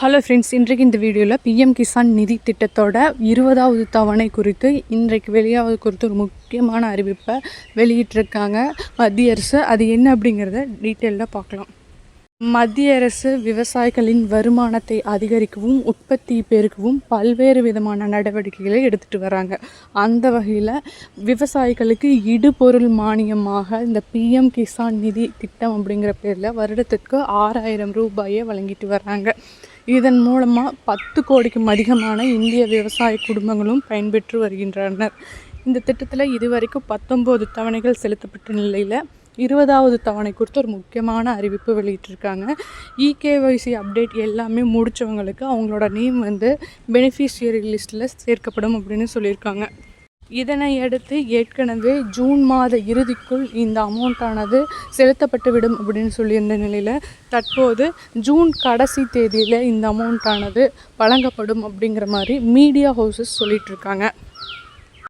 Hello friends இன்றைக்கு இந்த வீடியோவில் பிஎம் கிசான் நிதி திட்டத்தோட இருபதாவது தவணை குறித்து இன்றைக்கு வெளியாவது குறித்து ஒரு முக்கியமான அறிவிப்பை வெளியிட்டிருக்காங்க. மத்திய அரசு அது என்ன அப்படிங்கிறத டீட்டெயிலாக பார்க்கலாம். மத்திய அரசு விவசாயிகளின் வருமானத்தை அதிகரிக்கவும் உற்பத்தி பெருக்கவும் பல்வேறு விதமான நடவடிக்கைகளை எடுத்துகிட்டு வராங்க. அந்த வகையில் விவசாயிகளுக்கு இடுபொருள் மானியமாக இந்த பிஎம் கிசான் நிதி திட்டம் அப்படிங்கிற பேரில் வருடத்துக்கு ஆறாயிரம் ரூபாயை வழங்கிட்டு வராங்க இதன் மூலமாக பத்து கோடிக்கும் அதிகமான இந்திய விவசாய குடும்பங்களும் பயன்பெற்று வருகின்றனர். இந்த திட்டத்தில் இதுவரைக்கும் பத்தொம்போது தவணைகள் செலுத்தப்பட்ட நிலையில் இருபதாவது தவணை குறித்து ஒரு முக்கியமான அறிவிப்பு வெளியிட்டிருக்காங்க. இகேஒய்சி அப்டேட் எல்லாமே முடித்தவங்களுக்கு அவங்களோட நேம் வந்து பெனிஃபிஷியரி லிஸ்ட்டில் சேர்க்கப்படும் அப்படின்னு சொல்லியிருக்காங்க. இதனை அடுத்து ஏற்கனவே ஜூன் மாத இறுதிக்குள் இந்த அமௌண்ட்டானது செலுத்தப்பட்டுவிடும் அப்படின்னு சொல்லியிருந்த நிலையில் தற்போது ஜூன் கடைசி தேதியில் இந்த அமௌண்ட்டானது வழங்கப்படும் அப்படிங்கிற மாதிரி மீடியா ஹவுசஸ் சொல்லிகிட்ருக்காங்க